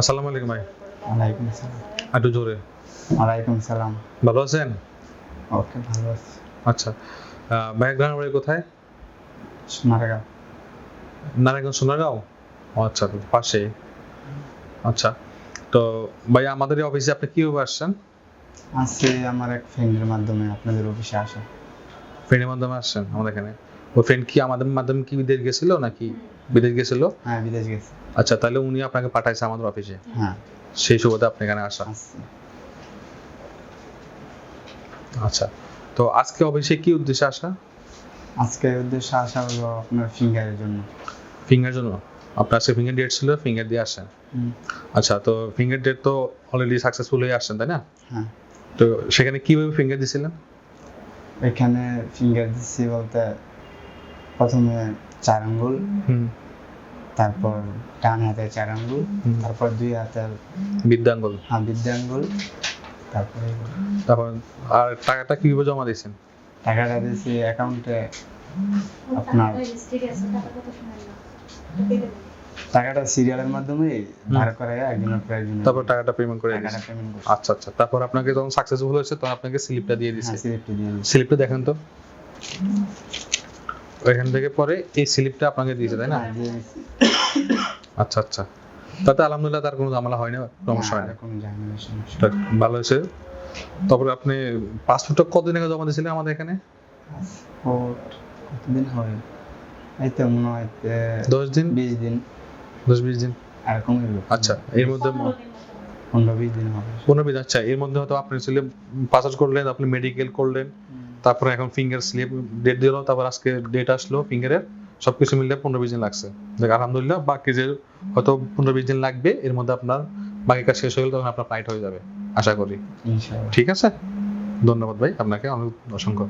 আসসালামু আলাইকুম ভাই। ওয়ালাইকুম সালাম একটু জোরে। ওয়ালাইকুম সালাম ভালো আছেন? ওকে ভালো আছি। আচ্ছা গ্রামের বাড়ি কোথায়? সোনারগাঁও। নারায়ণগঞ্জ সোনারগাঁও? আচ্ছা পাশে। আচ্ছা তো ভাই আমাদের এই অফিসে আপনি কীভাবে আসছেন? আজকে আমার এক ফ্রেন্ডের মাধ্যমে আপনাদের অফিসে আসা। ফ্রেন্ডের মাধ্যমে আসছেন আমাদের এখানে? ওই ফ্রেন্ড কি আমাদের মাধ্যমে কি বিদেশ গেছিল নাকি? বিদেশ গেছিল? হ্যাঁ বিদেশ গেছে। আচ্ছা তাহলে উনি আপনাকে পাঠাইছে আমাদের অফিসে হ্যাঁ। সেই সুবাদে আপনি এখানে আসা। আচ্ছা তো আজকে অফিসে কি উদ্দেশ্যে আসা? আজকে উদ্দেশ্য আসা হলো আপনার ফিঙ্গারের জন্য। ফিঙ্গার জন্য? আপনার আজকে ফিঙ্গার ডেট ছিল ফিঙ্গার দিয়ে আসেন। আচ্ছা তো ফিঙ্গার ডেট তো অলরেডি সাকসেসফুল হয়ে আসছেন তাই না? হ্যাঁ। তো সেখানে কীভাবে ফিঙ্গার দিছিলেন? এখানে ফিঙ্গার দিচ্ছি বলতে প্রথমে চার আঙ্গুল তারপর ডান হাতে চার আঙ্গুল তারপর দুই হাতের বিদ্যাঙ্গল। হ্যাঁ বৃদ্ধ আঙ্গুল তারপরে তারপর আর টাকাটা কীভাবে জমা দিয়েছেন? টাকাটা দিয়েছি অ্যাকাউন্টে আপনার টাকাটা সিরিয়ালের মাধ্যমে ধার করে একজনের পর একজনের তারপর টাকাটা পেমেন্ট করে টাকাটা পেমেন্ট আচ্ছা আচ্ছা। তারপর আপনাকে যখন সাকসেসফুল হয়েছে তখন আপনাকে স্লিপটা দিয়ে দিয়েছে। হ্যাঁ স্লিপটা দিয়ে দিচ্ছি স্লিপটা দেখেন তো। ওইখান থেকে পরে এই স্লিপটা আপনাকে দিয়েছে তাই না? হ্যাঁ। আচ্ছা আচ্ছা। তাতে আলহামদুলিল্লাহ তার কোনো ঝামেলা হয় না সমস্যা হয় না, না কোনো ঝামেলা সমস্যা যাক, ভালো হয়েছে। তারপরে আপনি পাসপোর্টটা কতদিন আগে জমা দিয়েছিলেন আমাদের এখানে? পাসপোর্ট কতদিন হয়? এই তো মনে হয় দশ দিন? বিশ দিন। দশ বিশ দিন? আর কমে আচ্ছা এর মধ্যে পনেরো বিশ দিন হবে। পনেরো দিন আচ্ছা এর মধ্যে হয়তো আপনি ছিল পাসপোর্ট করলেন আপনি মেডিকেল করলেন। তারপরে এখন ফিঙ্গার স্লিপ ডেট দিল তারপর আজকে ডেট আসলো ফিঙ্গারের সবকিছু মিলে পনেরো বিশ দিন লাগছে। দেখ আলহামদুলিল্লাহ বাকি যে হয়তো পনেরো বিশ দিন লাগবে এর মধ্যে আপনার বাকি কাজ শেষ হয়ে গেলে তখন আপনার ফ্লাইট হয়ে যাবে আশা করি। ঠিক আছে? ধন্যবাদ ভাই আপনাকে অনেক অসংখ্য।